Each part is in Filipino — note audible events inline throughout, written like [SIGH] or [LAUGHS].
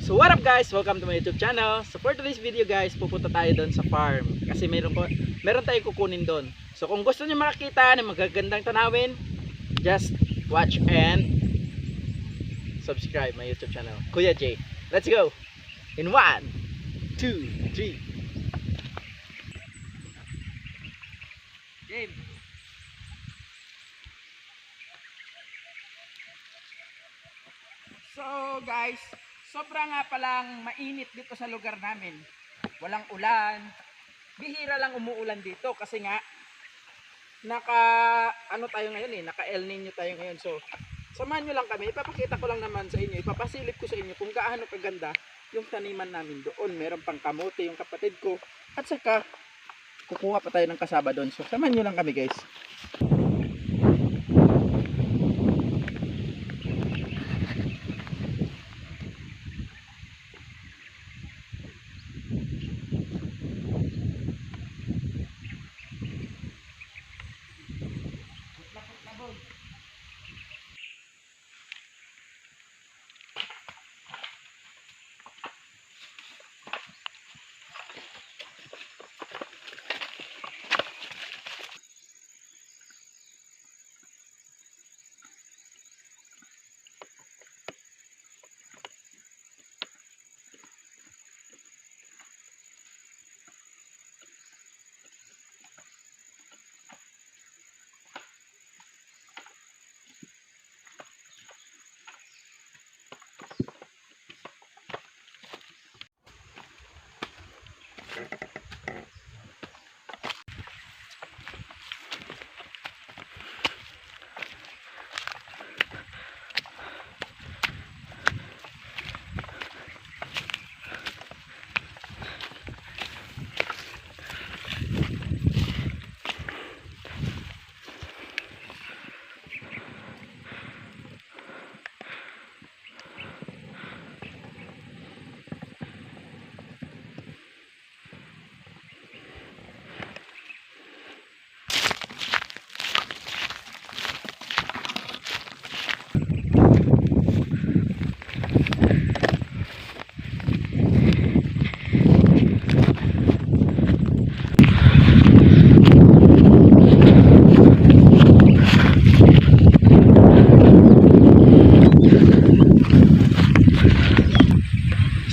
So what up guys? Welcome to my YouTube channel. So for today's video guys, pupunta tayo doon sa farm kasi meron ko meron tayong kukunin doon. So kung gusto niyo makakita ng magagandang tanawin, just watch and subscribe my YouTube channel. Kuya J. Let's go. In 1 2 3 Game. So guys, sobra nga palang mainit dito sa lugar namin. Walang ulan. Bihira lang umuulan dito kasi nga naka ano tayo ngayon eh, naka El Nino tayo ngayon. So samahan nyo lang kami, ipapakita ko lang naman sa inyo, ipapasilip ko sa inyo kung gaano kaganda yung taniman namin doon. Meron pang kamote yung kapatid ko at saka kukuha pa tayo ng kasaba doon. So samahan nyo lang kami guys.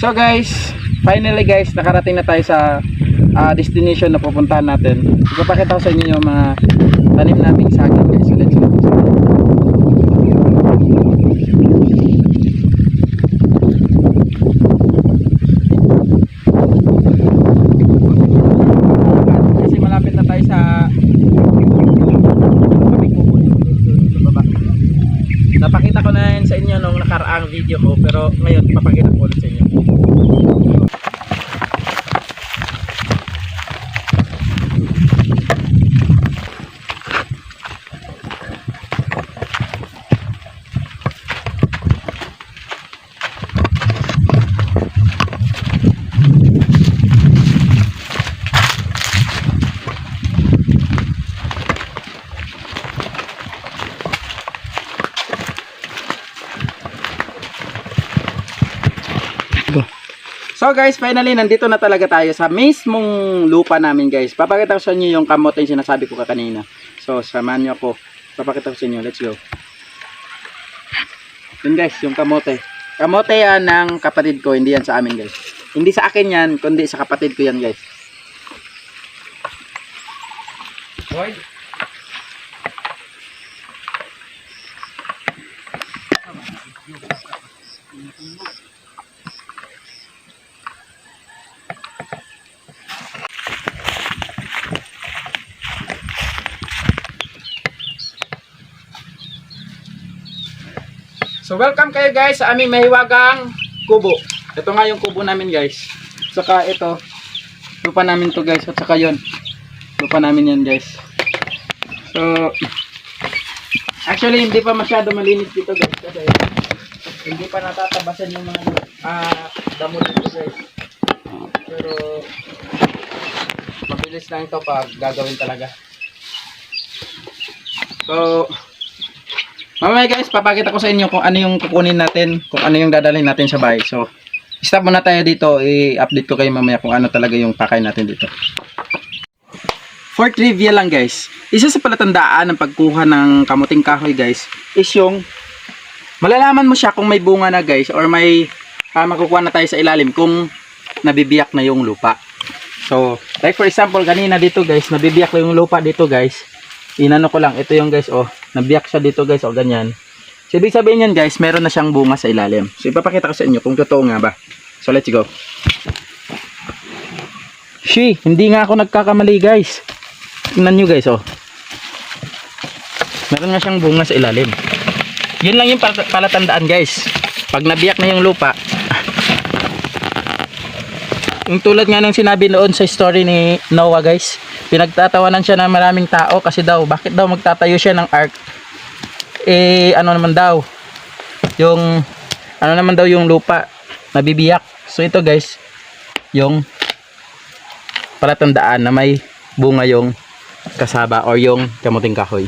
So guys, finally guys, nakarating na tayo sa ah, destination na pupuntahan natin. Ipapakita ko sa inyo yung mga tanim naming saging guys. So let's go. Kasi malapit na tayo sa kaming kukunin sa baba. Napakita ko na yan sa inyo nung nakaraang video ko pero ngayon papakita ko ulit sa inyo. So guys, finally nandito na talaga tayo sa mismong lupa namin guys. Papakita ko sa inyo yung kamote yung sinasabi ko ka kanina. So samahan niyo ako. Papakita ko sa inyo. Let's go. Yun guys, yung kamote. Kamote yan ng kapatid ko, hindi yan sa amin guys. Hindi sa akin yan, kundi sa kapatid ko yan guys. Boy. Welcome kayo guys sa aming mahiwagang kubo. Ito nga yung kubo namin guys. Saka ito, lupa namin to guys. At saka yun, lupa namin yan guys. So, actually hindi pa masyado malinis dito guys. Kasi hindi pa natatabasan yung mga ah, damo dito guys. Pero, mabilis lang ito pag gagawin talaga. So, Mamaya guys, papakita ko sa inyo kung ano yung kukunin natin, kung ano yung dadalhin natin sa bahay. So, stop muna tayo dito. I-update ko kayo mamaya kung ano talaga yung pakain natin dito. For trivia lang guys, isa sa palatandaan ng pagkuha ng kamuting kahoy guys is yung malalaman mo siya kung may bunga na guys or may ah, makukuha na tayo sa ilalim kung nabibiyak na yung lupa. So, like for example, kanina dito guys, nabibiyak na yung lupa dito guys. Inano ko lang, ito yung guys, oh, nabiyak siya dito guys, oh, ganyan. So, ibig sabihin yan guys, meron na siyang bunga sa ilalim. So, ipapakita ko sa inyo kung totoo nga ba. So, let's go. Shi, hindi nga ako nagkakamali guys. Tingnan nyo guys, oh. Meron nga siyang bunga sa ilalim. Yun lang yung pal- palatandaan guys. Pag nabiyak na yung lupa, [LAUGHS] yung tulad nga ng sinabi noon sa story ni Noah guys, pinagtatawanan siya ng maraming tao kasi daw, bakit daw magtatayo siya ng ark? Eh, ano naman daw, yung, ano naman daw yung lupa, nabibiyak. So ito guys, yung palatandaan na may bunga yung kasaba or yung kamuting kahoy.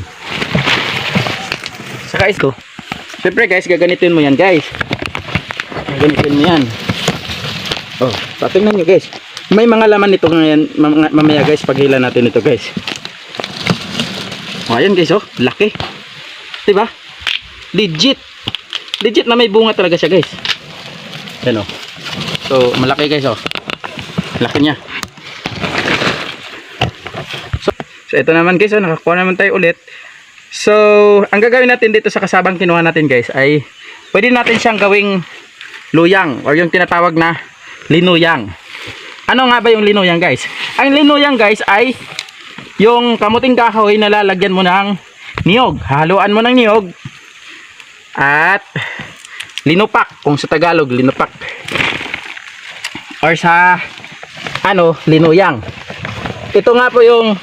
Saka ito, syempre guys, gaganitin mo yan guys. Gaganitin mo yan. Oh, patingnan nyo guys. May mga laman nito ngayon, mam- mamaya guys, paghila natin ito guys. Oh, ayan guys, oh, laki. Diba? Legit. Legit na may bunga talaga siya guys. Ayan oh. So, malaki guys, oh. Laki niya. So, so ito naman guys, oh, nakakuha naman tayo ulit. So, ang gagawin natin dito sa kasabang kinuha natin guys ay pwede natin siyang gawing luyang or yung tinatawag na linuyang. Ano nga ba yung linuyang guys? Ang linuyang guys ay yung kamuting kahoy na lalagyan mo ng niyog. Haluan mo ng niyog at linupak kung sa Tagalog linupak or sa ano linuyang. Ito nga po yung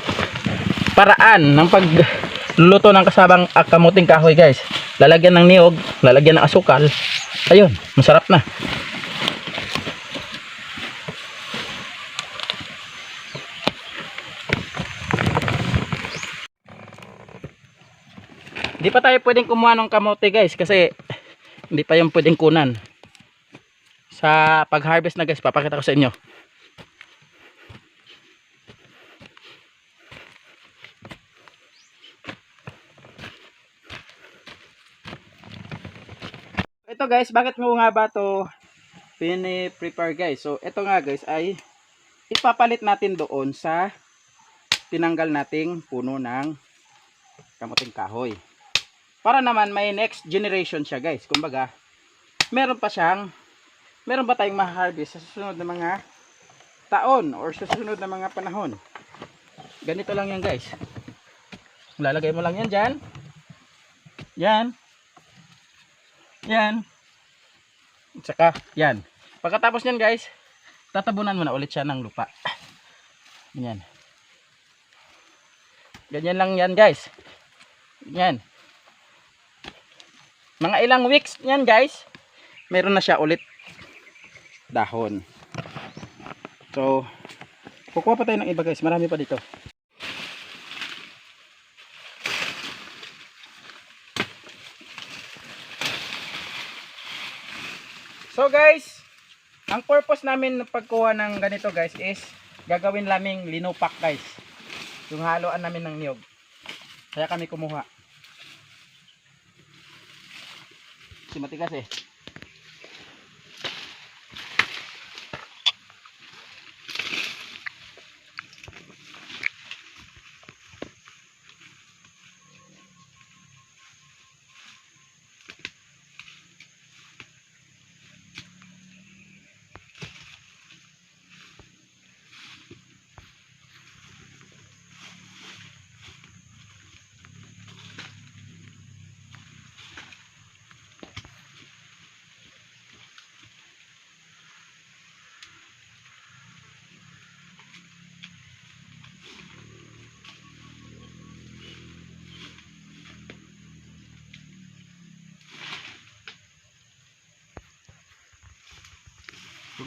paraan ng pagluluto ng kasabang kamuting kahoy guys. Lalagyan ng niyog, lalagyan ng asukal. Ayun, masarap na. Hindi pa tayo pwedeng kumuha ng kamote guys kasi [LAUGHS] hindi pa yung pwedeng kunan. Sa pag-harvest na guys, papakita ko sa inyo. Ito guys, bakit mo nga ba to pini-prepare guys? So ito nga guys ay ipapalit natin doon sa tinanggal nating puno ng kamuting kahoy para naman may next generation siya guys. Kumbaga meron pa siyang meron ba tayong ma-harvest sa susunod na mga taon or sa susunod na mga panahon? Ganito lang yan guys. Lalagay mo lang yan dyan. Yan. Yan. At saka yan. Pagkatapos yan guys tatabunan mo na ulit siya ng lupa. Yan. Ganyan lang yan guys. Yan mga ilang weeks yan guys. Meron na siya ulit. Dahon. So kukuha pa tayo ng iba guys. Marami pa dito. So guys ang purpose namin ng pagkuha ng ganito guys is gagawin laming linupak guys. Yung haluan namin ng niyog. Kaya kami kumuha kasi matigas eh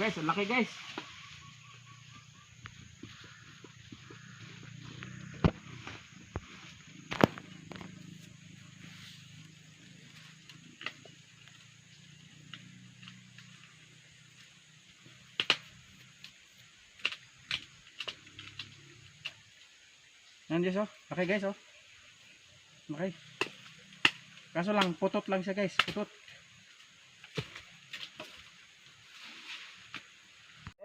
guys, ang laki guys. Nandiyan oh. Okay guys oh. Okay. Oh. Kaso lang putot lang siya guys, putot.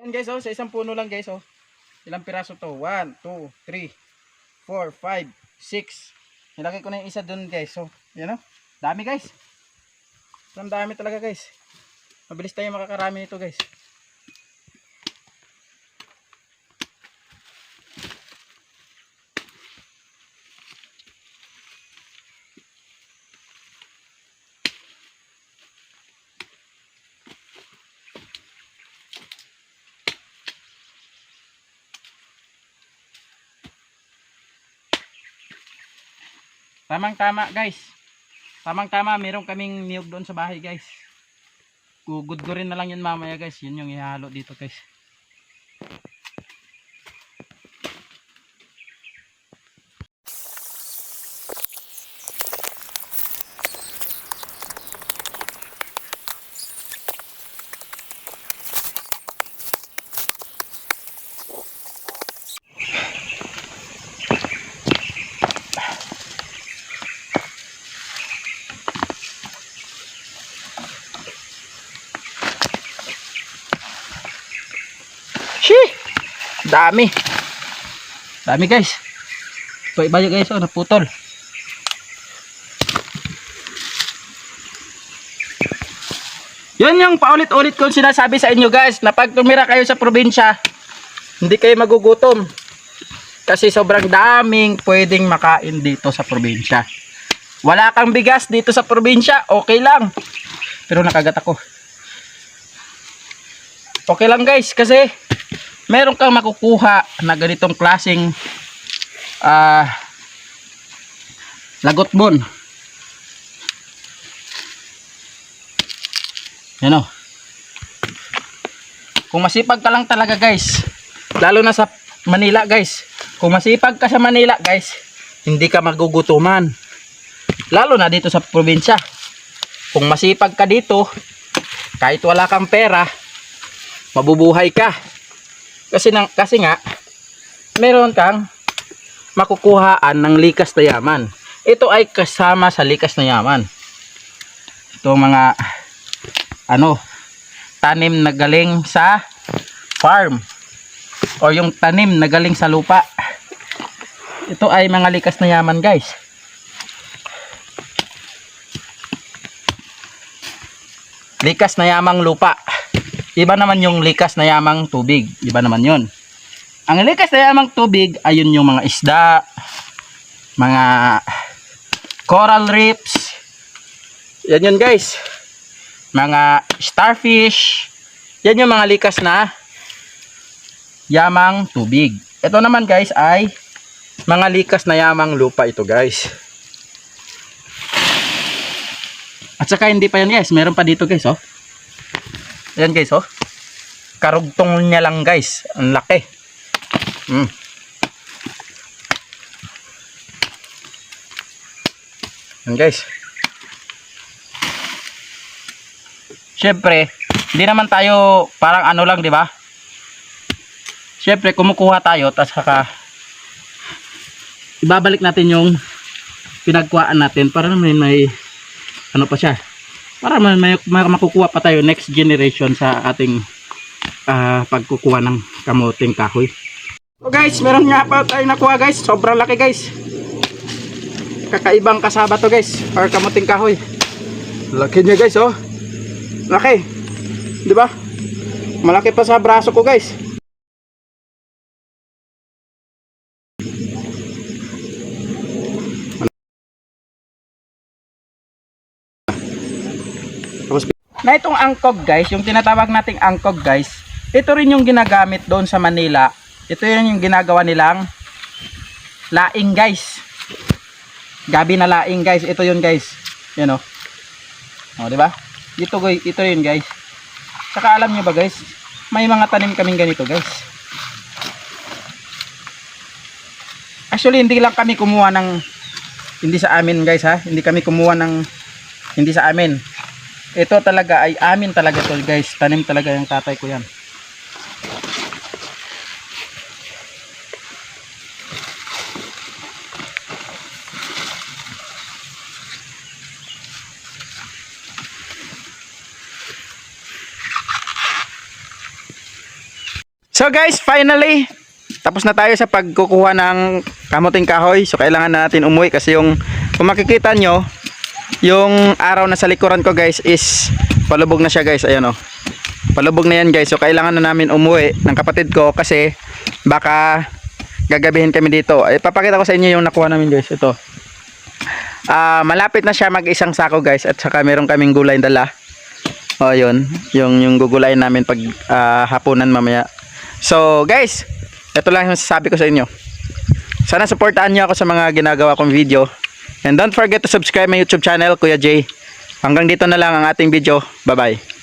Yan guys oh, sa isang puno lang guys oh. Ilang piraso to? 1, 2, 3, 4, 5, 6. Nilagay ko na yung isa dun guys. So, yan oh. Dami guys. Ang dami talaga guys. Mabilis tayo makakarami nito guys. Tamang tama guys. Tamang tama, meron kaming niyog doon sa bahay guys. Gugudgurin na lang yun mamaya guys. Yun yung ihalo dito guys. Shee! Dami. Dami guys. Ito guys, oh, naputol. Yan yung paulit-ulit kong sinasabi sa inyo guys, na pag tumira kayo sa probinsya, hindi kayo magugutom. Kasi sobrang daming pwedeng makain dito sa probinsya. Wala kang bigas dito sa probinsya, okay lang. Pero nakagat ako. Okay lang guys, kasi meron kang makukuha na ganitong klaseng ah lagot bon. Yan o. Kung masipag ka lang talaga guys, lalo na sa Manila guys, kung masipag ka sa Manila guys, hindi ka magugutuman. Lalo na dito sa probinsya. Kung masipag ka dito, kahit wala kang pera, mabubuhay ka. Kasi nang kasi nga meron kang makukuhaan ng likas na yaman. Ito ay kasama sa likas na yaman. Ito mga ano tanim na galing sa farm o yung tanim na galing sa lupa. Ito ay mga likas na yaman, guys. Likas na yamang lupa. Iba naman yung likas na yamang tubig. Iba naman yun. Ang likas na yamang tubig, ayun yung mga isda, mga coral reefs. Yan yun guys. Mga starfish. Yan yung mga likas na yamang tubig. Ito naman guys ay mga likas na yamang lupa ito guys. At saka hindi pa yan guys. Meron pa dito guys oh. Ayan guys oh. Karugtong niya lang guys. Ang laki. Mm. Ayan guys. Siyempre, hindi naman tayo parang ano lang, di ba? Siyempre, kumukuha tayo tapos saka ibabalik natin yung pinagkuhaan natin para naman may ano pa siya para may, may, makukuha pa tayo next generation sa ating ah, pagkukuha ng kamuting kahoy. So guys meron nga pa tayo nakuha guys. Sobrang laki guys. Kakaibang kasaba to guys or kamuting kahoy. Laki niya guys oh. Laki. Di ba? Malaki pa sa braso ko guys na itong angkog guys, yung tinatawag nating angkog guys, ito rin yung ginagamit doon sa Manila. Ito yun yung ginagawa nilang laing guys. Gabi na laing guys. Ito yun guys. Yan o. O, di ba? Ito, ito yun guys. Saka alam nyo ba guys, may mga tanim kaming ganito guys. Actually, hindi lang kami kumuha ng hindi sa amin guys ha. Hindi kami kumuha ng hindi sa amin ito talaga ay amin talaga to guys. Tanim talaga yung tatay ko yan. So guys, finally, tapos na tayo sa pagkukuha ng kamuting kahoy. So kailangan na natin umuwi kasi yung kung makikita nyo, yung araw na sa likuran ko guys is palubog na siya guys. Ayan o. Palubog na yan guys. So kailangan na namin umuwi ng kapatid ko kasi baka gagabihin kami dito. Ay, papakita ko sa inyo yung nakuha namin guys. Ito. Ah, malapit na siya mag isang sako guys at saka meron kaming gulay dala. O yun, yung yung gugulayin namin pag ah, hapunan mamaya. So guys, ito lang yung sasabi ko sa inyo. Sana supportahan niyo ako sa mga ginagawa kong video. And don't forget to subscribe my YouTube channel, Kuya Jay. Hanggang dito na lang ang ating video. Bye-bye.